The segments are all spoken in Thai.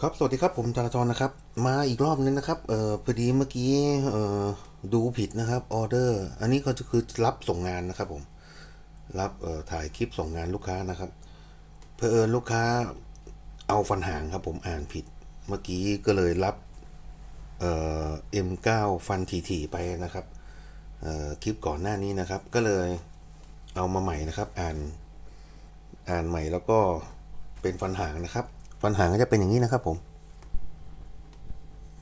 ครับ สวัสดีครับ ผมจราจรนะครับ มาอีกรอบนึงนะครับ เอ่อ พอดีเมื่อกี้ เอ่อ ดูผิดนะครับ ออเดอร์ อันนี้ก็จะคือรับส่งงานนะครับผม รับ เอ่อ ถ่ายคลิปส่งงานลูกค้านะครับ เพื่อเอิญลูกค้าเอาฟันหางครับ ผมอ่านผิด เมื่อกี้ก็เลยรับ เอ่อ M9 ฟันทีๆไปนะครับ เอ่อ คลิปก่อนหน้านี้นะครับ ก็เลยเอามาใหม่นะครับ อ่าน อ่านใหม่แล้วก็เป็นฟันหางนะครับ ฟันหางก็จะเป็นอย่างนี้นะครับผม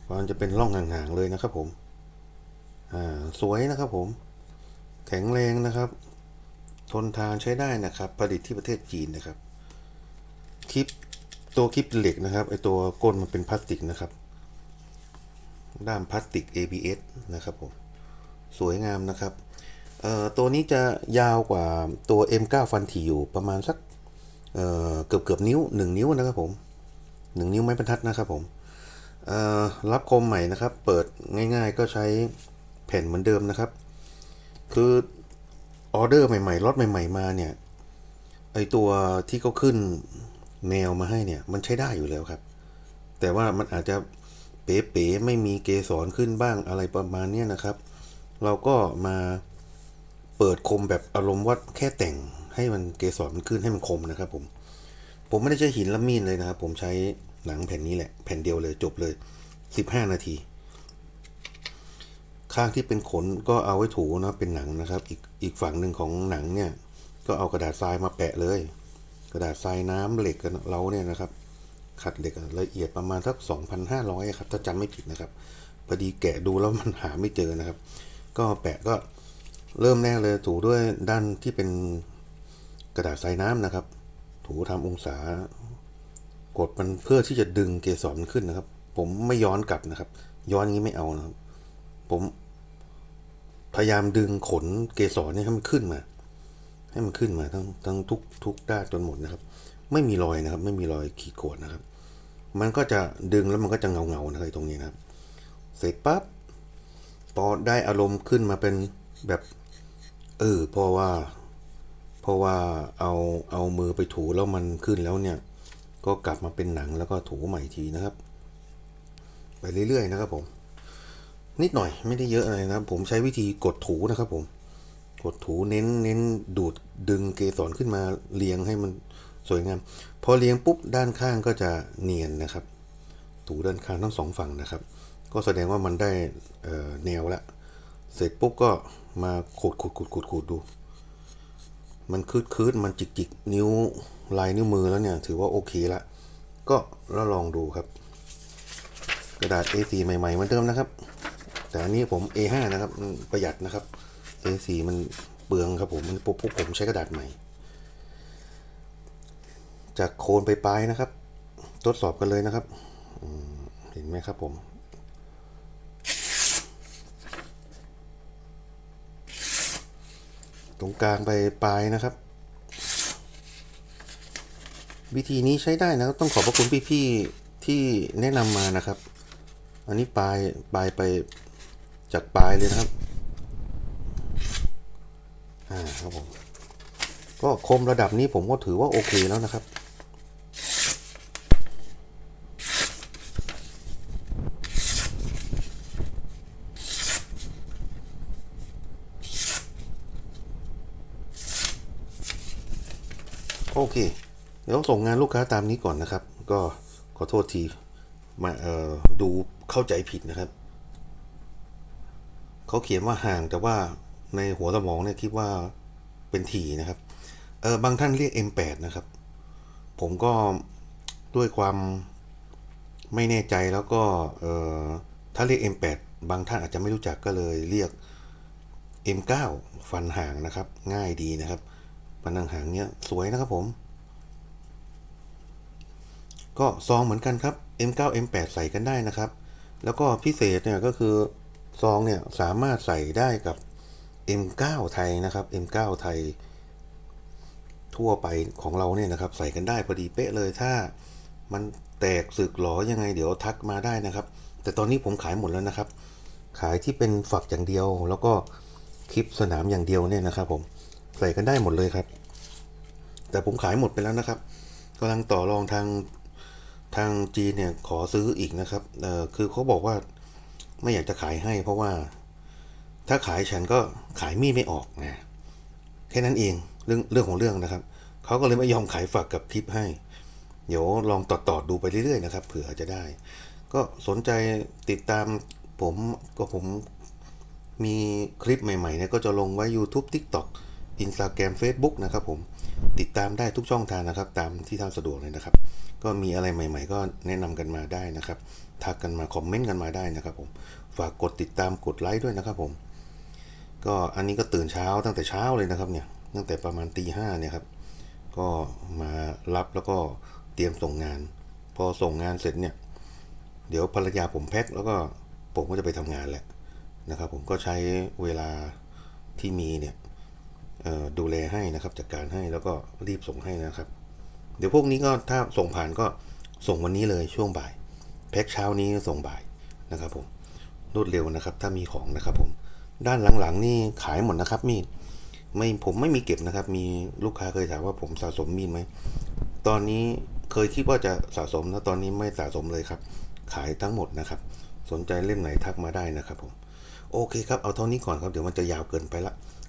มันจะเป็นร่องห่างๆเลยนะครับ ผมอ่าสวยนะครับผม แข็งแรงนะครับ ทนทานใช้ได้นะครับ ผลิตที่ประเทศจีนนะครับคลิปตัวคลิปเหล็กนะครับไอตัวก้นมันเป็นพลาสติกนะครับ ด้ามพลาสติก ABS นะครับผมสวยงามนะครับเอ่อตัวนี้จะยาวกว่าตัว M9 ฟันถี่อยู่ประมาณสักเอ่อเกือบเกือบนิ้วหนึ่งนิ้วนะครับผม หนึ่งนิ้วไม้บรรทัดนะครับผมรับคมใหม่นะครับ เปิดง่ายๆก็ใช้แผ่นเหมือนเดิมนะครับ คือออเดอร์ใหม่ๆล็อตใหม่ ๆ มาเนี่ยไอตัวที่เขาขึ้นแนวมาให้เนี่ย มันใช้ได้อยู่แล้วครับ แต่ว่ามันอาจจะเป๋ๆไม่มีเกสรขึ้นบ้างอะไรประมาณนี้นะครับ เราก็มาเปิดคมแบบอารมณ์ว่าแค่แต่งให้มันเกสรมันขึ้นให้มันคมนะครับผม ผมไม่ได้ใช้หินละมีดเลยนะครับ ผมใช้หนังแผ่นนี้แหละ แผ่นเดียวเลยจบเลย 15 นาที ข้างที่เป็นขนก็เอาไว้ถูนะเป็นหนังนะครับ อีกอีกฝั่งหนึ่งของหนังเนี่ย ก็เอากระดาษทรายมาแปะเลย กระดาษทรายน้ำเหล็กกันเราเนี่ยนะครับ ขัดเหล็กละเอียดประมาณสัก 2,500 ครับ ถ้าจำไม่ผิดนะครับพอดีแกะดูแล้วมันหาไม่เจอนะครับ ก็แปะก็เริ่มแรกเลยถูด้วยด้านที่เป็นกระดาษทรายน้ำนะครับ ถูทำองศา กดมันเพื่อที่จะดึงเกสรมันขึ้นนะครับ ผมไม่ย้อนกลับนะครับ ย้อนอย่างนี้ไม่เอานะครับ ผมพยายามดึงขนเกสรเนี่ยให้มันขึ้นมา ให้มันขึ้นมาทั้งทั้งทุกทุกด้านจนหมดนะครับ ไม่มีรอยนะครับ ไม่มีรอยขีดข่วนนะครับ มันก็จะดึงแล้วมันก็จะเงาเงานะครับตรงนี้นะครับเสร็จปั๊บพอได้อารมณ์ขึ้นมาเป็นแบบเออเพราะว่า เพราะว่าเอาเอามือไปถูแล้วมันขึ้นแล้วเนี่ย ก็กลับมาเป็นหนังแล้วก็ถูใหม่อีกทีนะครับ ไปเรื่อยๆนะครับผม นิดหน่อยไม่ได้เยอะอะไรนะผมใช้วิธีกดถูนะครับผม กดถูเน้นเน้นดูดดึงเกสรขึ้นมาเรียงให้มันสวยงามพอเรียงปุ๊บด้านข้างก็จะเนียนนะครับ ถูด้านข้างทั้งสองฝั่งนะครับ ก็แสดงว่ามันได้แนวละ เสร็จปุ๊บก็มาขูดขูดขูดขูดขูดดู มันคืดคืดมันจิกจิกนิ้วลายนิ้วมือแล้วเนี่ย ถือว่าโอเคละ ก็แล้วลองดูครับ กระดาษ A4 ใหม่ๆเหมือนเดิมนะครับ แต่อันนี้ผม A5 นะครับประหยัดนะครับ A4 มันเปลืองครับผมมันปุ๊บปุ๊บผมใช้กระดาษใหม่ จากโคนไปปลายนะครับ ทดสอบกันเลยนะครับเห็นไหมครับผม รงกลางไปปลายนะครับ วิธีนี้ใช้ได้นะต้องขอบพระคุณพี่ๆที่แนะนำมานะครับ อันนี้ปลายปลายไปจากปลายเลยนะครับอ่าครับผมก็คมระดับนี้ผมก็ถือว่าโอเคแล้วนะครับ โอเค เดี๋ยวส่งงานลูกค้าตามนี้ก่อนนะครับ ก็ขอโทษทีมาเอ่อดูเข้าใจผิดนะครับ เขาเขียนว่าห่างแต่ว่าในหัวสมองเนี่ยคิดว่าเป็นทีนะครับ เออบางท่านเรียก M8 นะครับ ผมก็ด้วยความไม่แน่ใจแล้วก็เออถ้าเรียก M8 บางท่านอาจจะไม่รู้จักก็เลยเรียก M9 ฟันห่างนะครับ ง่ายดีนะครับ ฟันห่งหางเนี้ยสวยนะครับผม ก็ซองเหมือนกันครับ M9 M8 ใส่กันได้นะครับ แล้วก็พิเศษเนี่ยก็คือซองเนี่ยสามารถใส่ได้กับ M9 ไทยนะครับ M9 ไทย ทั่วไปของเราเนี่ยนะครับ ใส่กันได้พอดีเป๊ะเลยถ้ามันแตกสึกหรอยังไงเดี๋ยวทักมาได้นะครับ แต่ตอนนี้ผมขายหมดแล้วนะครับ ขายที่เป็นฝักอย่างเดียว แล้วก็คลิปสนามอย่างเดียวเนี่ยนะครับผม ใส่กันได้หมดเลยครับ แต่ผมขายหมดไปแล้วนะครับกำลังต่อรองทางทางจีนเนี่ยขอซื้ออีกนะครับเออคือเขาบอกว่าไม่อยากจะขายให้ เพราะว่า ถ้าขายฉันก็ขายมีดไม่ออกนะแค่นั้นเองเรื่องเรื่องของเรื่องนะครับเขาก็เลยไม่ยอมขายฝากกับคลิปให้ เดี๋ยวลองต่อๆดูไปเรื่อยๆนะครับเผื่อจะได้ ก็สนใจติดตามผมก็ผมมีคลิปใหม่ๆเนี่ยก็จะลงไว้ YouTube TikTok Instagram Facebook นะครับผมติดตามได้ทุกช่องทางนะครับ ตามที่ท่านสะดวกเลยนะครับ ก็มีอะไรใหม่ ๆ ก็แนะนำกันมาได้นะครับทักกันมาคอมเมนต์กันมาได้นะครับผมฝากกดติดตามกดไลค์ด้วยนะครับผมก็อันนี้ก็ตื่นเช้าตั้งแต่เช้าเลยนะครับเนี่ยตั้งแต่ประมาณตีห้าเนี่ยครับก็มารับแล้วก็เตรียมส่งงาน พอส่งงานเสร็จเนี่ย เดี๋ยวภรรยาผมแพ็คแล้วก็ผมก็จะไปทำงานแหละนะครับ ผมก็ใช้เวลาที่มีเนี่ย ดูแลให้นะครับจัดการให้แล้วก็รีบส่งให้นะครับ เดี๋ยวพวกนี้ก็ถ้าส่งผ่านก็ส่งวันนี้เลยช่วงบ่าย แพ็คเช้านี้ส่งบ่ายนะครับผมรวดเร็วนะครับ ถ้ามีของนะครับผมด้านหลังๆนี่ขายหมดนะครับมีดไม่ผมไม่มีเก็บนะครับ มีลูกค้าเคยถามว่าผมสะสมมีดไหมตอนนี้เคยคิดว่าจะสะสมแล้วตอนนี้ไม่สะสมเลยครับ ขายทั้งหมดนะครับ สนใจเล่มไหนทักมาได้นะครับผมโอเคครับเอาเท่านี้ก่อนครับเดี๋ยวมันจะยาวเกินไปละ